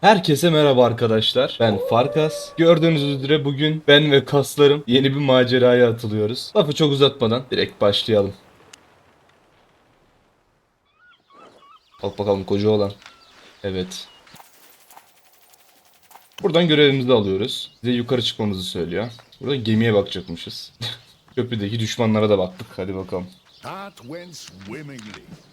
Herkese merhaba arkadaşlar. Ben Farkas. Gördüğünüz üzere bugün ben ve kaslarım yeni bir maceraya atılıyoruz. Lafı çok uzatmadan direkt başlayalım. Bak bakalım koca olan. Evet. Buradan görevimizi alıyoruz. Bize yukarı çıkmamızı söylüyor. Burada gemiye bakacakmışız. Köprüdeki düşmanlara da baktık. Hadi bakalım.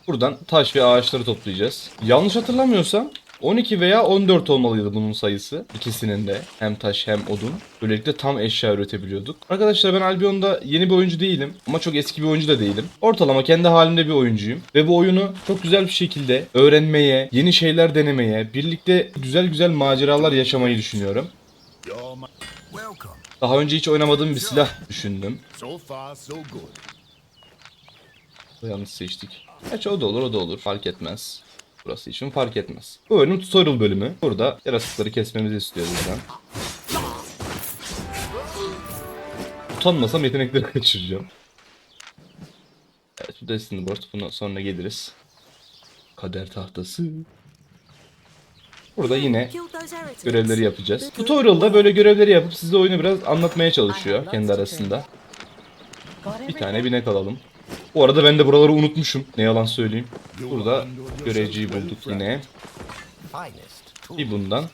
Buradan taş ve ağaçları toplayacağız. Yanlış hatırlamıyorsam 12 veya 14 olmalıydı bunun sayısı. İkisinin de. Hem taş hem odun. Böylelikle tam eşya üretebiliyorduk. Arkadaşlar ben Albion'da yeni bir oyuncu değilim. Ama çok eski bir oyuncu da değilim. Ortalama kendi halimde bir oyuncuyum. Ve bu oyunu çok güzel bir şekilde öğrenmeye, yeni şeyler denemeye, birlikte güzel güzel maceralar yaşamayı düşünüyorum. Daha önce hiç oynamadığım bir silah düşündüm. Yanlış seçtik. Gerçi o da olur o da olur. Fark etmez. Burası için fark etmez. Bu oyunun tutorial bölümü. Burada yaratıkları kesmemizi istiyor bizden. Utanmasam yetenekleri kaçıracağım. Evet bu Destiny Board. Buna sonra geliriz. Kader tahtası. Burada yine görevleri yapacağız. Tutorial'da böyle görevleri yapıp size oyunu biraz anlatmaya çalışıyor kendi arasında. Bir tane binek alalım. Bu arada ben de buraları unutmuşum. Ne yalan söyleyeyim. Burada görevciyi bulduk yine. Bir bundan.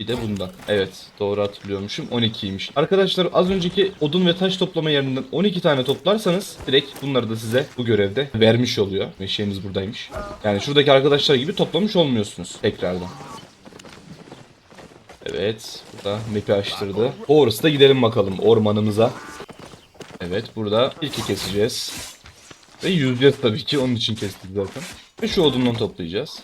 Bir de bundan. Evet doğru hatırlıyormuşum. 12'ymiş. Arkadaşlar az önceki odun ve taş toplama yerinden 12 tane toplarsanız direkt bunları da size bu görevde vermiş oluyor. Meşeğimiz buradaymış. Yani şuradaki arkadaşlar gibi toplamış olmuyorsunuz tekrardan. Evet. Burada map'i açtırdı. Orası da gidelim bakalım ormanımıza. Evet burada ilki keseceğiz. Ve yüzeceğiz tabii ki onun için kestik zaten. Ve şu odundan toplayacağız.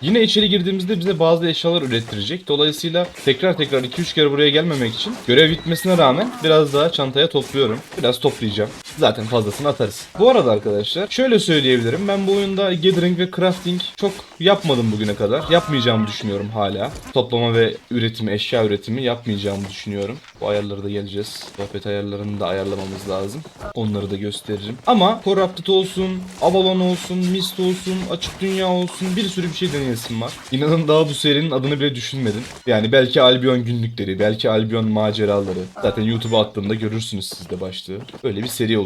Yine içeri girdiğimizde bize bazı eşyalar ürettirecek. Dolayısıyla tekrar tekrar 2-3 kere buraya gelmemek için görev bitmesine rağmen biraz daha çantaya topluyorum. Biraz toplayacağım. Zaten fazlasını atarız. Bu arada arkadaşlar şöyle söyleyebilirim. Ben bu oyunda gathering ve crafting çok yapmadım bugüne kadar. Yapmayacağımı düşünüyorum hala. Toplama ve üretimi, eşya üretimi yapmayacağımı düşünüyorum. Bu ayarları da geleceğiz. Sohbet ayarlarını da ayarlamamız lazım. Onları da gösteririm. Ama Corrupted olsun, Avalon olsun, Mist olsun, Açık Dünya olsun bir sürü bir şey deneyesim var. İnanın daha bu serinin adını bile düşünmedim. Yani belki Albion günlükleri, belki Albion maceraları. Zaten YouTube'a attığımda görürsünüz siz de başlığı. Böyle bir seri olacak.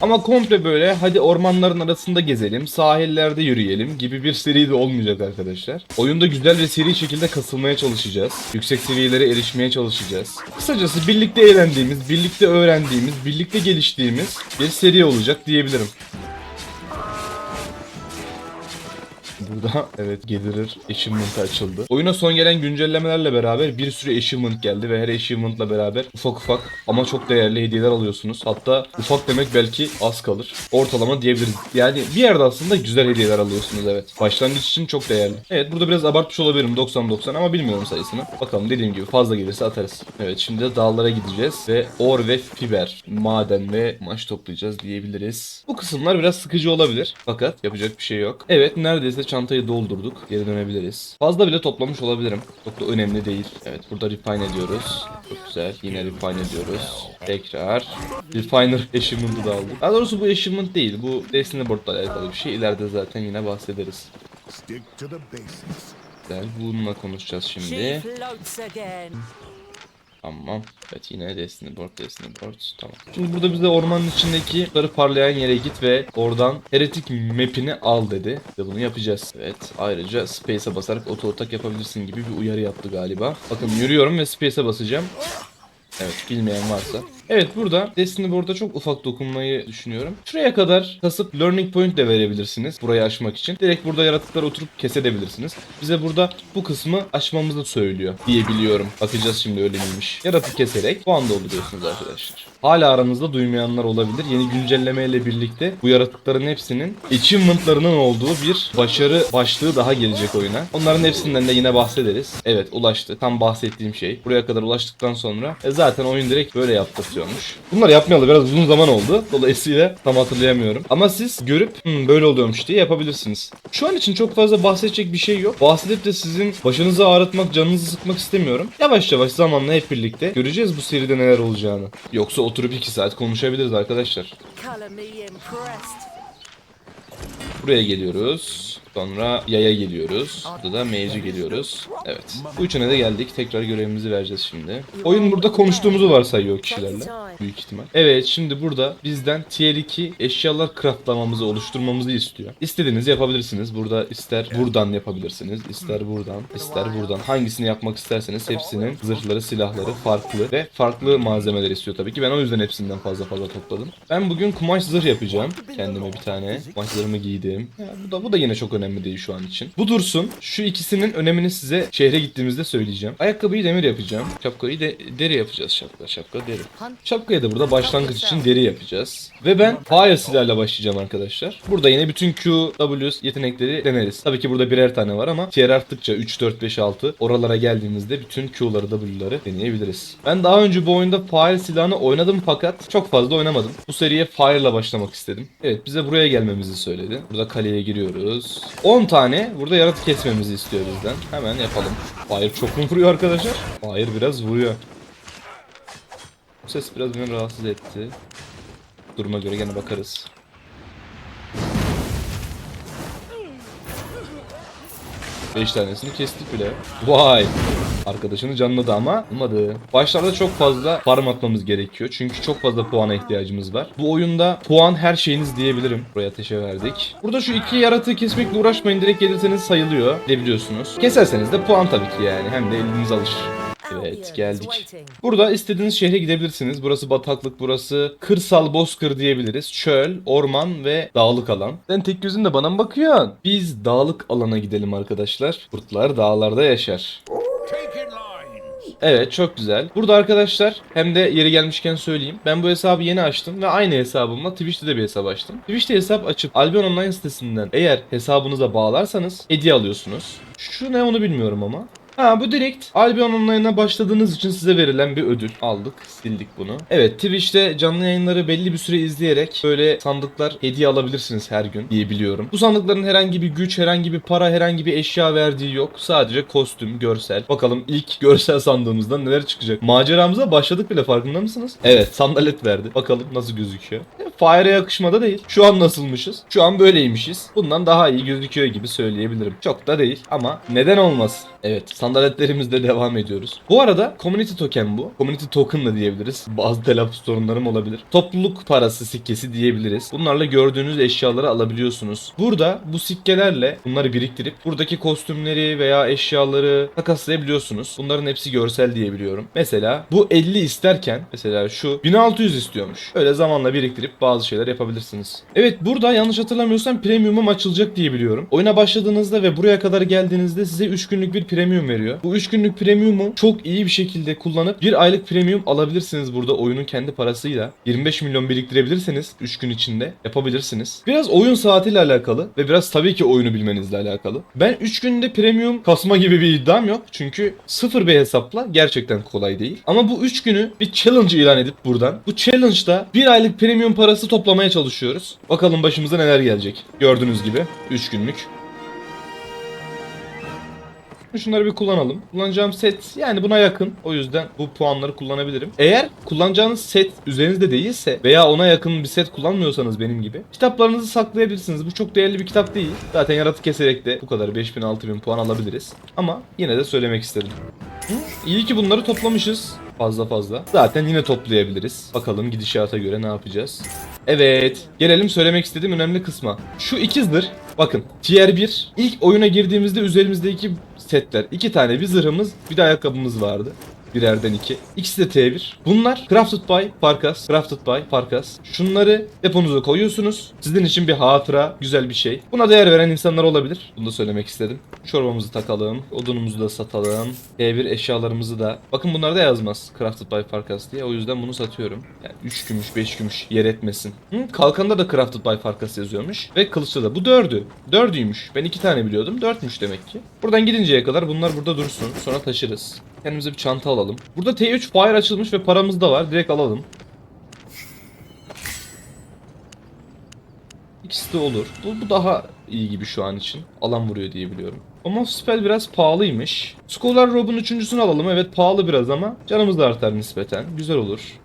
Ama komple böyle hadi ormanların arasında gezelim, sahillerde yürüyelim gibi bir seri de olmayacak arkadaşlar. Oyunda güzel ve seri şekilde kasılmaya çalışacağız. Yüksek seviyelere erişmeye çalışacağız. Kısacası birlikte eğlendiğimiz, birlikte öğrendiğimiz, birlikte geliştiğimiz bir seri olacak diyebilirim. Burada evet gelirir achievement açıldı. Oyuna son gelen güncellemelerle beraber bir sürü achievement geldi ve her achievement'la beraber ufak ufak ama çok değerli hediyeler alıyorsunuz. Hatta ufak demek belki az kalır. Ortalama diyebiliriz. Yani bir yerde aslında güzel hediyeler alıyorsunuz evet. Başlangıç için çok değerli. Evet burada biraz abartmış olabilirim 90-90 ama bilmiyorum sayısını. Bakalım dediğim gibi fazla gelirse atarız. Evet şimdi de dağlara gideceğiz ve or ve fiber, maden ve maç toplayacağız diyebiliriz. Bu kısımlar biraz sıkıcı olabilir fakat yapacak bir şey yok. Evet neredeyse çantayı doldurduk. Geri dönebiliriz. Fazla bile toplamış olabilirim. Çok da önemli değil. Evet burada refine ediyoruz. Çok güzel. Yine refine ediyoruz. Tekrar. Refiner achievement'ı da aldık. Daha doğrusu bu achievement değil. Bu Destiny Board'la alakalı bir şey. İleride zaten yine bahsederiz. Güzel. Bununla konuşacağız şimdi. Tamam. Evet yine Destiny Board, Destiny Board. Tamam. Şimdi burada bize ormanın içindeki sarı parlayan yere git ve oradan Heretic map'ini al dedi. Ve bunu yapacağız. Evet. Ayrıca Space'e basarak oto atak yapabilirsin gibi bir uyarı yaptı galiba. Bakın yürüyorum ve Space'e basacağım. Evet bilmeyen varsa. Evet burada Destiny Board'a çok ufak dokunmayı düşünüyorum. Şuraya kadar kasıp Learning Point de verebilirsiniz burayı aşmak için. Direkt burada yaratıkları oturup kesebilirsiniz. Bize burada bu kısmı aşmamızı söylüyor diyebiliyorum. Bakacağız şimdi öyle miymiş. Yaratık keserek puan dolduruyorsunuz arkadaşlar. Hala aranızda duymayanlar olabilir. Yeni güncellemeyle birlikte bu yaratıkların hepsinin achievement'larının olduğu bir başarı başlığı daha gelecek oyuna. Onların hepsinden de yine bahsederiz. Evet ulaştı. Tam bahsettiğim şey. Buraya kadar ulaştıktan sonra e, zaten oyun direkt böyle yaptırtıyormuş. Bunları yapmayalı biraz uzun zaman oldu. Dolayısıyla tam hatırlayamıyorum. Ama siz görüp "Hmm, böyle oluyormuş diye yapabilirsiniz. Şu an için çok fazla bahsedecek bir şey yok. Bahsedip de sizin başınızı ağrıtmak, canınızı sıkmak istemiyorum. Yavaş yavaş zamanla hep birlikte göreceğiz bu seride neler olacağını. Yoksa oturup 2 saat konuşabiliriz arkadaşlar. Buraya geliyoruz. Sonra yaya geliyoruz. Burada da mage'e geliyoruz. Evet. Bu üçüne de geldik. Tekrar görevimizi vereceğiz şimdi. Oyun burada konuştuğumuzu varsayıyor kişilerle. Büyük ihtimal. Evet şimdi burada bizden tier 2 eşyalar craftlamamızı oluşturmamızı istiyor. İstediğinizi yapabilirsiniz. Burada ister buradan yapabilirsiniz. ister buradan. ister buradan. Hangisini yapmak isterseniz hepsinin zırhları, silahları farklı ve farklı malzemeler istiyor tabii ki. Ben o yüzden hepsinden fazla fazla topladım. Ben bugün kumaş zırh yapacağım. Kendime bir tane. Kumaş zırhımı giydim. Ya, bu da bu da yine çok önemli değil şu an için. Bu dursun. Şu ikisinin önemini size şehre gittiğimizde söyleyeceğim. Ayakkabıyı demir yapacağım. Şapkayı de deri yapacağız şapka. Şapka deri. Şapkaya da burada başlangıç için deri yapacağız. Ve ben fire silahıyla başlayacağım arkadaşlar. Burada yine bütün Q, W yetenekleri deneriz. Tabii ki burada birer tane var ama tier arttıkça 3, 4, 5, 6 oralara geldiğimizde bütün Q'ları, W'ları deneyebiliriz. Ben daha önce bu oyunda fire silahını oynadım fakat çok fazla oynamadım. Bu seriye fire ile başlamak istedim. Evet bize buraya gelmemizi söyledi. Burada kaleye giriyoruz. 10 tane burada yaratık kesmemizi istiyor bizden. Hemen yapalım. Fire çok mu vuruyor arkadaşlar? Fire biraz vuruyor. Bu ses biraz beni rahatsız etti. Duruma göre gene bakarız. Beş tanesini kestik bile. Vay! Arkadaşını canladı ama olmadı. Başlarda çok fazla farm atmamız gerekiyor. Çünkü çok fazla puana ihtiyacımız var. Bu oyunda puan her şeyiniz diyebilirim. Buraya ateşe verdik. Burada şu iki yaratığı kesmekle uğraşmayın. Direkt gelirseniz sayılıyor. Biliyorsunuz. Keserseniz de puan tabii ki yani. Hem de eliniz alışır. Evet geldik. Burada istediğiniz şehre gidebilirsiniz. Burası bataklık, burası kırsal bozkır diyebiliriz. Çöl, orman ve dağlık alan. Sen tek gözünle bana mı bakıyorsun? Biz dağlık alana gidelim arkadaşlar. Kurtlar dağlarda yaşar. Evet çok güzel. Burada arkadaşlar hem de yeri gelmişken söyleyeyim. Ben bu hesabı yeni açtım ve aynı hesabımla Twitch'te de bir hesap açtım. Twitch'te hesap açıp Albion Online sitesinden eğer hesabınıza bağlarsanız hediye alıyorsunuz. Şu ne onu bilmiyorum ama. Ha bu direkt Albion Online'a başladığınız için size verilen bir ödül. Aldık, sildik bunu. Evet Twitch'te canlı yayınları belli bir süre izleyerek böyle sandıklar hediye alabilirsiniz her gün diye biliyorum. Bu sandıkların herhangi bir güç, herhangi bir para, herhangi bir eşya verdiği yok. Sadece kostüm, görsel. Bakalım ilk görsel sandığımızdan neler çıkacak. Maceramıza başladık bile farkında mısınız? Evet sandalet verdi. Bakalım nasıl gözüküyor. E, Fire'e yakışmada değil. Şu an nasılmışız? Şu an böyleymişiz. Bundan daha iyi gözüküyor gibi söyleyebilirim. Çok da değil ama neden olmasın? Evet sandaletlerimizle devam ediyoruz. Bu arada community token bu. Community token da diyebiliriz. Bazı telaffuz sorunlarım olabilir. Topluluk parası sikkesi diyebiliriz. Bunlarla gördüğünüz eşyaları alabiliyorsunuz. Burada bu sikkelerle bunları biriktirip buradaki kostümleri veya eşyaları takaslayabiliyorsunuz. Bunların hepsi görsel diyebiliyorum. Mesela bu 50 isterken mesela şu 1600 istiyormuş. Öyle zamanla biriktirip bazı şeyler yapabilirsiniz. Evet burada yanlış hatırlamıyorsam premiumum açılacak diye biliyorum. Oyuna başladığınızda ve buraya kadar geldiğinizde size 3 günlük bir premium veriyor. Bu 3 günlük premiumu çok iyi bir şekilde kullanıp bir aylık premium alabilirsiniz burada oyunun kendi parasıyla. 25 milyon biriktirebilirseniz 3 gün içinde yapabilirsiniz. Biraz oyun saatiyle alakalı ve biraz tabii ki oyunu bilmenizle alakalı. Ben 3 günde premium kasma gibi bir iddiam yok. Çünkü sıfır bir hesapla gerçekten kolay değil. Ama bu 3 günü bir challenge ilan edip buradan bu challenge'da bir aylık premium parası toplamaya çalışıyoruz. Bakalım başımıza neler gelecek. Gördüğünüz gibi 3 günlük. Şunları bir kullanalım. Kullanacağım set yani buna yakın. O yüzden bu puanları kullanabilirim. Eğer kullanacağınız set üzerinizde değilse veya ona yakın bir set kullanmıyorsanız benim gibi kitaplarınızı saklayabilirsiniz. Bu çok değerli bir kitap değil. Zaten yaratık keserek de bu kadar 5000 6000 puan alabiliriz. Ama yine de söylemek istedim. İyi ki bunları toplamışız. Fazla fazla. Zaten yine toplayabiliriz. Bakalım gidişata göre ne yapacağız. Evet. Gelelim söylemek istediğim önemli kısma. Şu iki zırh. Bakın. Tier 1. İlk oyuna girdiğimizde üzerimizdeki setler. iki tane bir zırhımız bir de ayakkabımız vardı. Birerden iki. İkisi de T1. Bunlar Crafted by Farkas. Crafted by Farkas. Şunları deponuza koyuyorsunuz. Sizin için bir hatıra, güzel bir şey. Buna değer veren insanlar olabilir. Bunu da söylemek istedim. Çorbamızı takalım. Odunumuzu da satalım. T1 eşyalarımızı da. Bakın bunlar da yazmaz. Crafted by Farkas diye. O yüzden bunu satıyorum. Yani 3 gümüş, 5 gümüş yer etmesin. Hı, kalkanda da Crafted by Farkas yazıyormuş. Ve kılıçta da. Bu dördü. Dördüymüş. Ben iki tane biliyordum. Dörtmüş demek ki. Buradan gidinceye kadar bunlar burada dursun. Sonra taşırız. Kendimize bir çanta alalım. Burada T3 Fire açılmış ve paramız da var. Direkt alalım. İkisi de olur. Bu, bu daha iyi gibi şu an için. Alan vuruyor diye biliyorum. Ama spell biraz pahalıymış. Scholar Rob'un üçüncüsünü alalım. Evet pahalı biraz ama canımız da artar nispeten. Güzel olur.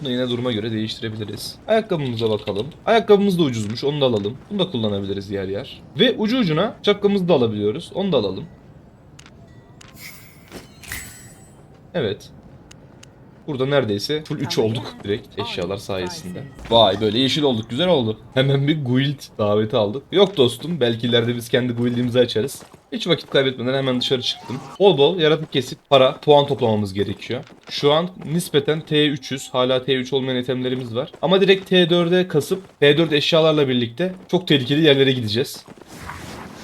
Bunu yine duruma göre değiştirebiliriz. Ayakkabımıza bakalım. Ayakkabımız da ucuzmuş. Onu da alalım. Bunu da kullanabiliriz yer yer. Ve ucu ucuna şapkamızı da alabiliyoruz. Onu da alalım. Evet. Burada neredeyse full 3 olduk direkt eşyalar sayesinde. Vay böyle yeşil olduk güzel oldu. Hemen bir guild daveti aldık. Yok dostum belki ileride biz kendi guildimizi açarız. Hiç vakit kaybetmeden hemen dışarı çıktım. Bol bol yaratık kesip para, puan toplamamız gerekiyor. Şu an nispeten T300, hala T3 olmayan itemlerimiz var. Ama direkt T4'e kasıp T4 eşyalarla birlikte çok tehlikeli yerlere gideceğiz.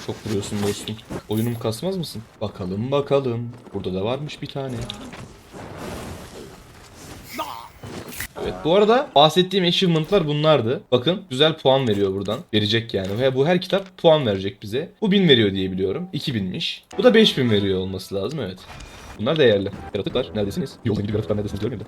Çok vuruyorsun dostum. Oyunum kasmaz mısın? Bakalım bakalım. Burada da varmış bir tane. Evet bu arada bahsettiğim achievement'lar bunlardı. Bakın güzel puan veriyor buradan. Verecek yani. Ve bu her kitap puan verecek bize. Bu 1000 veriyor diye biliyorum. 2000'miş. Bu da 5000 veriyor olması lazım evet. Bunlar değerli. Yaratıklar neredesiniz? Yolda gidip yaratıklar neredesiniz diyorum ya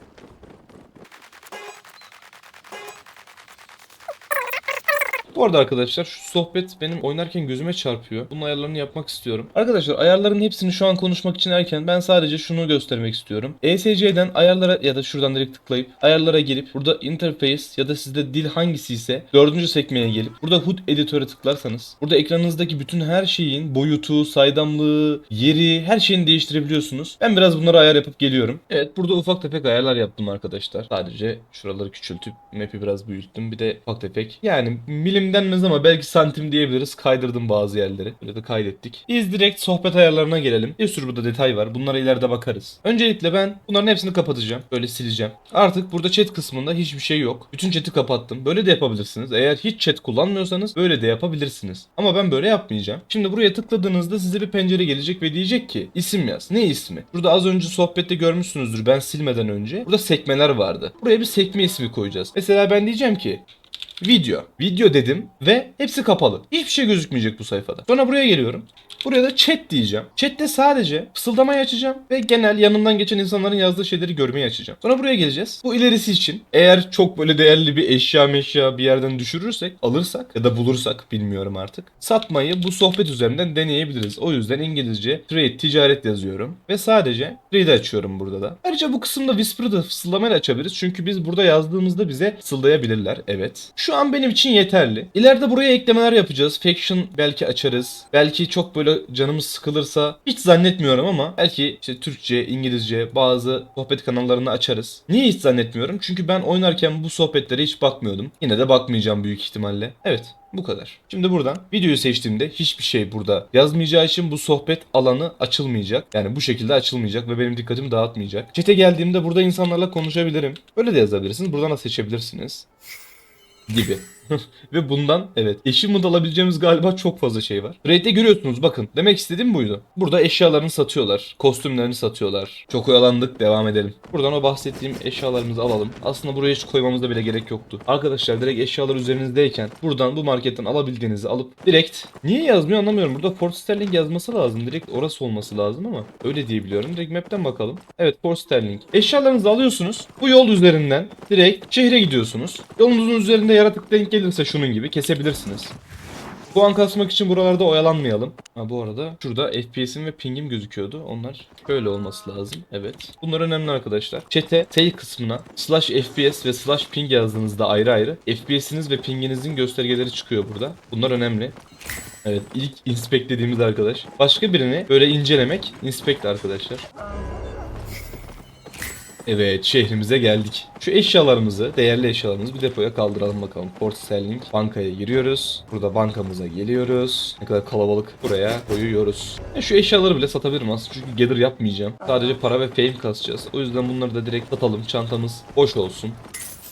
Bu arada arkadaşlar şu sohbet benim oynarken gözüme çarpıyor. Bunun ayarlarını yapmak istiyorum. Arkadaşlar ayarların hepsini şu an konuşmak için erken ben sadece şunu göstermek istiyorum. ESC'den ayarlara ya da şuradan direkt tıklayıp ayarlara gelip burada interface ya da sizde dil hangisi ise dördüncü sekmeye gelip burada HUD editöre tıklarsanız burada ekranınızdaki bütün her şeyin boyutu, saydamlığı, yeri her şeyini değiştirebiliyorsunuz. Ben biraz bunlara ayar yapıp geliyorum. Evet burada ufak tefek ayarlar yaptım arkadaşlar. Sadece şuraları küçültüp map'i biraz büyüttüm. Bir de ufak tefek yani milim denmez ama belki santim diyebiliriz. Kaydırdım bazı yerleri. Böyle de kaydettik. Biz direkt sohbet ayarlarına gelelim. Bir sürü burada detay var. Bunlara ileride bakarız. Öncelikle ben bunların hepsini kapatacağım. Böyle sileceğim. Artık burada chat kısmında hiçbir şey yok. Bütün chat'i kapattım. Böyle de yapabilirsiniz. Eğer hiç chat kullanmıyorsanız böyle de yapabilirsiniz. Ama ben böyle yapmayacağım. Şimdi buraya tıkladığınızda size bir pencere gelecek ve diyecek ki isim yaz. Ne ismi? Burada az önce sohbette görmüşsünüzdür ben silmeden önce. Burada sekmeler vardı. Buraya bir sekme ismi koyacağız. Mesela ben diyeceğim ki Video. Video dedim ve hepsi kapalı. Hiçbir şey gözükmeyecek bu sayfada. Sonra buraya geliyorum. Buraya da chat diyeceğim. Chat'te sadece fısıldamayı açacağım ve genel yanından geçen insanların yazdığı şeyleri görmeyi açacağım. Sonra buraya geleceğiz. Bu ilerisi için eğer çok böyle değerli bir eşya meşya bir yerden düşürürsek, alırsak ya da bulursak bilmiyorum artık. Satmayı bu sohbet üzerinden deneyebiliriz. O yüzden İngilizce trade, ticaret yazıyorum ve sadece trade açıyorum burada da. Ayrıca bu kısımda Whisper'ı da fısıldamayla açabiliriz. Çünkü biz burada yazdığımızda bize fısıldayabilirler. Evet. Şu an benim için yeterli. İleride buraya eklemeler yapacağız. Faction belki açarız. Belki çok böyle canımız sıkılırsa hiç zannetmiyorum ama belki işte Türkçe, İngilizce bazı sohbet kanallarını açarız. Niye hiç zannetmiyorum? Çünkü ben oynarken bu sohbetlere hiç bakmıyordum. Yine de bakmayacağım büyük ihtimalle. Evet. Bu kadar. Şimdi buradan videoyu seçtiğimde hiçbir şey burada yazmayacağı için bu sohbet alanı açılmayacak. Yani bu şekilde açılmayacak ve benim dikkatimi dağıtmayacak. Chat'e geldiğimde burada insanlarla konuşabilirim. Böyle de yazabilirsiniz. Buradan da seçebilirsiniz gibi. Ve bundan evet achievement alabileceğimiz galiba çok fazla şey var. Raid'de görüyorsunuz bakın. Demek istediğim buydu. Burada eşyalarını satıyorlar. Kostümlerini satıyorlar. Çok oyalandık devam edelim. Buradan o bahsettiğim eşyalarımızı alalım. Aslında buraya hiç koymamıza bile gerek yoktu. Arkadaşlar direkt eşyalar üzerinizdeyken buradan bu marketten alabildiğinizi alıp direkt niye yazmıyor anlamıyorum. Burada Fort Sterling yazması lazım. Direkt orası olması lazım ama öyle diye biliyorum. Direkt map'ten bakalım. Evet Fort Sterling. Eşyalarınızı alıyorsunuz. Bu yol üzerinden direkt şehre gidiyorsunuz. Yolunuzun üzerinde yaratık denk gelirse şunun gibi kesebilirsiniz. Puan kasmak için buralarda oyalanmayalım. Ha bu arada şurada FPS'im ve ping'im gözüküyordu. Onlar böyle olması lazım. Evet. Bunlar önemli arkadaşlar. Chat'e say kısmına slash FPS ve slash ping yazdığınızda ayrı ayrı FPS'iniz ve ping'inizin göstergeleri çıkıyor burada. Bunlar önemli. Evet ilk inspect dediğimiz arkadaş. Başka birini böyle incelemek inspect arkadaşlar. Evet şehrimize geldik. Şu eşyalarımızı, değerli eşyalarımızı bir depoya kaldıralım bakalım. Port Sterling bankaya giriyoruz. Burada bankamıza geliyoruz. Ne kadar kalabalık buraya koyuyoruz. E şu eşyaları bile satabilirim aslında çünkü gather yapmayacağım. Sadece para ve fame kasacağız. O yüzden bunları da direkt satalım. Çantamız boş olsun.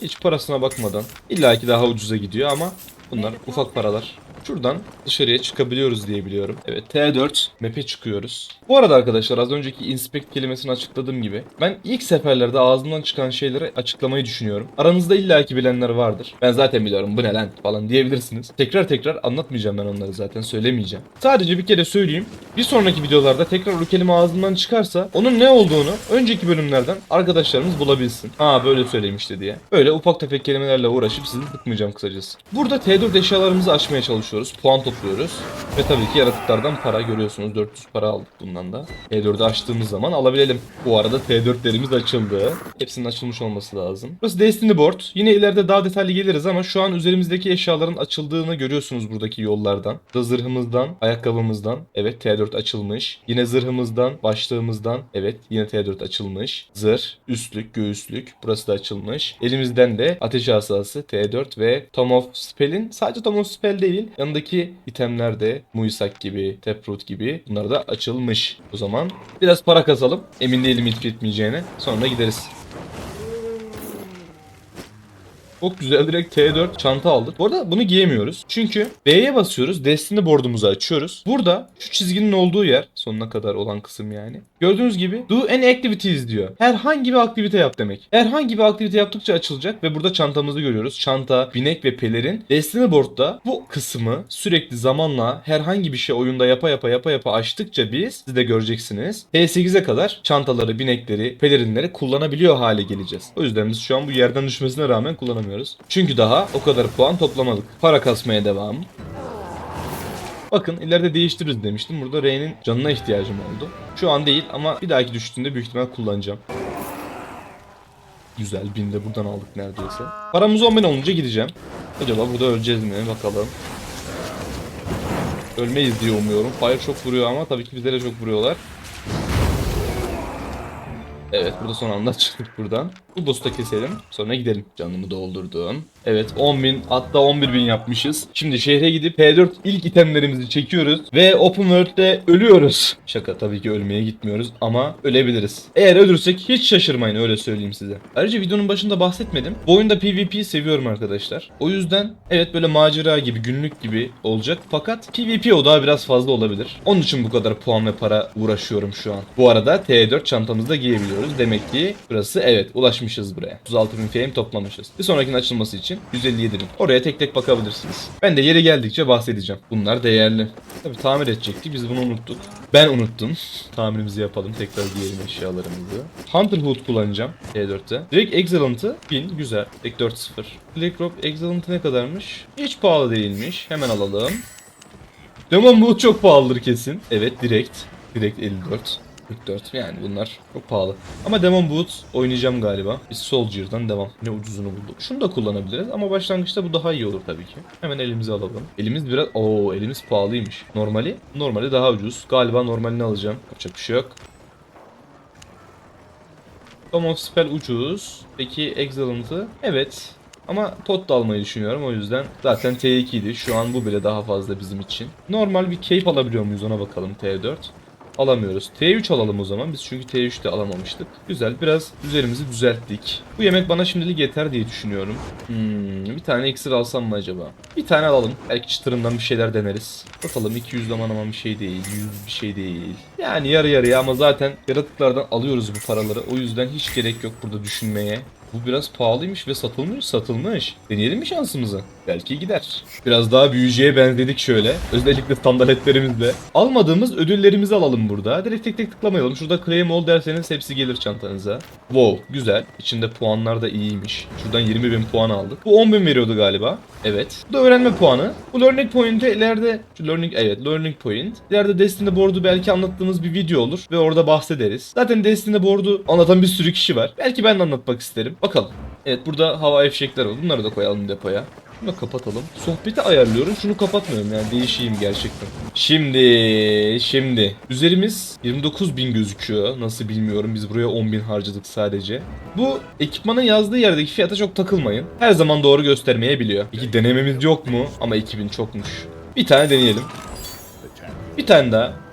Hiç parasına bakmadan. İlla ki daha ucuza gidiyor ama bunlar ufak paralar. Şuradan dışarıya çıkabiliyoruz diye biliyorum. Evet T4 map'e çıkıyoruz. Bu arada arkadaşlar az önceki inspect kelimesini açıkladığım gibi ben ilk seferlerde ağzımdan çıkan şeyleri açıklamayı düşünüyorum. Aranızda illaki bilenler vardır. Ben zaten biliyorum bu ne lan falan diyebilirsiniz. Tekrar tekrar anlatmayacağım ben onları zaten söylemeyeceğim. Sadece bir kere söyleyeyim. Bir sonraki videolarda tekrar o kelime ağzımdan çıkarsa onun ne olduğunu önceki bölümlerden arkadaşlarımız bulabilsin. Ha böyle söylemişti diye. Böyle ufak tefek kelimelerle uğraşıp sizi sıkmayacağım kısacası. Burada T4 eşyalarımızı açmaya çalışıyoruz yapıyoruz. Puan topluyoruz. Ve tabii ki yaratıklardan para görüyorsunuz. 400 para aldık bundan da. T4'ü açtığımız zaman alabilelim. Bu arada T4'lerimiz açıldı. Hepsinin açılmış olması lazım. Burası Destiny Board. Yine ileride daha detaylı geliriz ama şu an üzerimizdeki eşyaların açıldığını görüyorsunuz buradaki yollardan. Burada zırhımızdan, ayakkabımızdan. Evet T4 açılmış. Yine zırhımızdan, başlığımızdan. Evet yine T4 açılmış. Zırh, üstlük, göğüslük. Burası da açılmış. Elimizden de ateş asası T4 ve Tom of Spell'in sadece Tom of Spell değil yanındaki itemler de Muisak gibi, Taproot gibi bunlar da açılmış. O zaman biraz para kazalım. Emin değilim hiç bitmeyeceğine. Sonra gideriz. Çok güzel direkt T4 çanta aldık. Bu arada bunu giyemiyoruz. Çünkü B'ye basıyoruz. Destiny board'umuzu açıyoruz. Burada şu çizginin olduğu yer sonuna kadar olan kısım yani. Gördüğünüz gibi do any activities diyor. Herhangi bir aktivite yap demek. Herhangi bir aktivite yaptıkça açılacak ve burada çantamızı görüyoruz. Çanta, binek ve pelerin. Destiny board'da bu kısmı sürekli zamanla herhangi bir şey oyunda yapa yapa yapa yapa açtıkça biz siz de göreceksiniz. P8'e kadar çantaları, binekleri, pelerinleri kullanabiliyor hale geleceğiz. O yüzden biz şu an bu yerden düşmesine rağmen kullanamıyoruz. Çünkü daha o kadar puan toplamadık. Para kasmaya devam. Bakın ileride değiştiririz demiştim. Burada R'nin canına ihtiyacım oldu. Şu an değil ama bir dahaki düştüğünde büyük ihtimal kullanacağım. Güzel bin de buradan aldık neredeyse. Paramız 10 bin olunca gideceğim. Acaba burada öleceğiz mi bakalım. Ölmeyiz diye umuyorum. Fire çok vuruyor ama tabii ki bize de çok vuruyorlar. Evet burada son anda çıktık buradan. Bu boss'u da keselim. Sonra gidelim. Canımı doldurdum. Evet 10.000 hatta 11.000 yapmışız. Şimdi şehre gidip P4 ilk itemlerimizi çekiyoruz. Ve Open World'de ölüyoruz. Şaka tabii ki ölmeye gitmiyoruz ama ölebiliriz. Eğer ölürsek hiç şaşırmayın öyle söyleyeyim size. Ayrıca videonun başında bahsetmedim. Bu oyunda PvP seviyorum arkadaşlar. O yüzden evet böyle macera gibi günlük gibi olacak. Fakat PvP o biraz fazla olabilir. Onun için bu kadar puan ve para uğraşıyorum şu an. Bu arada T4 çantamızda giyebiliyoruz. Demek ki burası evet ulaşmışız buraya. 36 bin fame toplamışız. Bir sonrakinin açılması için 157 bin. Oraya tek tek bakabilirsiniz. Ben de yeri geldikçe bahsedeceğim. Bunlar değerli. Tabi tamir edecektik. Biz bunu unuttuk. Ben unuttum. Tamirimizi yapalım. Tekrar giyelim eşyalarımızı. Hunter Hood kullanacağım T4'te. Direkt Excellent'ı 1000. Güzel. Direkt 4-0. Black Rock Excellent'ı ne kadarmış? Hiç pahalı değilmiş. Hemen alalım. Demon Boot çok pahalıdır kesin. Evet direkt. Direkt 54. 44 yani bunlar çok pahalı. Ama Demon Boot oynayacağım galiba. Biz Soldier'dan devam. Ne ucuzunu bulduk. Şunu da kullanabiliriz ama başlangıçta bu daha iyi olur tabii ki. Hemen elimize alalım. Elimiz biraz... Oo elimiz pahalıymış. Normali? Normali daha ucuz. Galiba normalini alacağım. Yapacak bir şey yok. Tom of Spell ucuz. Peki Excellent'ı? Evet. Ama pot da almayı düşünüyorum o yüzden. Zaten T2 idi. Şu an bu bile daha fazla bizim için. Normal bir cape alabiliyor muyuz ona bakalım T4. Alamıyoruz. T3 alalım o zaman. Biz çünkü T3'te alamamıştık. Güzel. Biraz üzerimizi düzelttik. Bu yemek bana şimdilik yeter diye düşünüyorum. Hmm, bir tane iksir alsam mı acaba? Bir tane alalım. Belki çıtırından bir şeyler deneriz. Bakalım 200 zaman ama bir şey değil. 100 bir şey değil. Yani yarı yarıya ama zaten yaratıklardan alıyoruz bu paraları. O yüzden hiç gerek yok burada düşünmeye. Bu biraz pahalıymış ve satılmış satılmış. Deneyelim mi şansımızı? Belki gider. Biraz daha büyücüye benzedik şöyle. Özellikle sandaletlerimizle. Almadığımız ödüllerimizi alalım burada. Direkt tek tek tıklamayalım. Şurada claim all derseniz hepsi gelir çantanıza. Wow güzel. İçinde puanlar da iyiymiş. Şuradan 20 bin puan aldık. Bu 10 bin veriyordu galiba. Evet. Bu da öğrenme puanı. Bu learning point'e ileride şu learning evet learning point. İleride Destiny board'u belki anlattığımız bir video olur ve orada bahsederiz. Zaten Destiny board'u anlatan bir sürü kişi var. Belki ben de anlatmak isterim. Bakalım. Evet burada hava fişekler var. Bunları da koyalım depoya. Bunu kapatalım. Sohbeti ayarlıyorum. Şunu kapatmıyorum yani değişeyim gerçekten. Şimdi, şimdi. Üzerimiz 29.000 gözüküyor. Nasıl bilmiyorum. Biz buraya 10.000 harcadık sadece. Bu ekipmanın yazdığı yerdeki fiyata çok takılmayın. Her zaman doğru göstermeyebiliyor. Peki denememiz yok mu? Ama 2000 çokmuş. Bir tane deneyelim. Bir tane daha.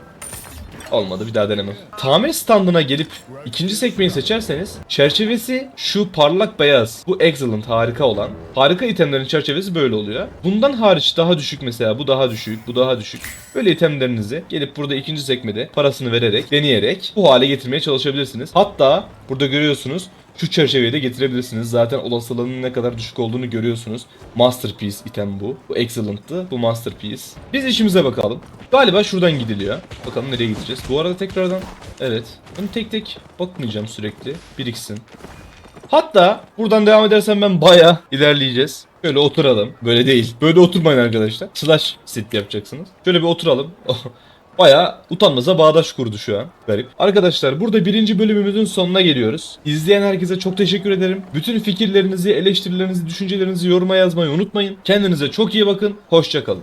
Olmadı bir daha denemem. Tamir standına gelip ikinci sekmeyi seçerseniz çerçevesi şu parlak beyaz. Bu excellent harika olan. Harika itemlerin çerçevesi böyle oluyor. Bundan hariç daha düşük mesela bu daha düşük bu daha düşük. Böyle itemlerinizi gelip burada ikinci sekmede parasını vererek deneyerek bu hale getirmeye çalışabilirsiniz. Hatta burada görüyorsunuz şu çerçeveyi de getirebilirsiniz. Zaten olasılığının ne kadar düşük olduğunu görüyorsunuz. Masterpiece item bu. Bu excellent'tı. Bu masterpiece. Biz işimize bakalım. Galiba şuradan gidiliyor. Bakalım nereye gideceğiz. Bu arada tekrardan evet. Ben tek tek bakmayacağım sürekli. Biriksin. Hatta buradan devam edersem ben baya ilerleyeceğiz. Şöyle oturalım. Böyle değil. Böyle oturmayın arkadaşlar. Slash sit yapacaksınız. Şöyle bir oturalım. Baya utanmaza bağdaş kurdu şu an. Garip. Arkadaşlar burada birinci bölümümüzün sonuna geliyoruz. İzleyen herkese çok teşekkür ederim. Bütün fikirlerinizi, eleştirilerinizi, düşüncelerinizi yoruma yazmayı unutmayın. Kendinize çok iyi bakın. Hoşçakalın.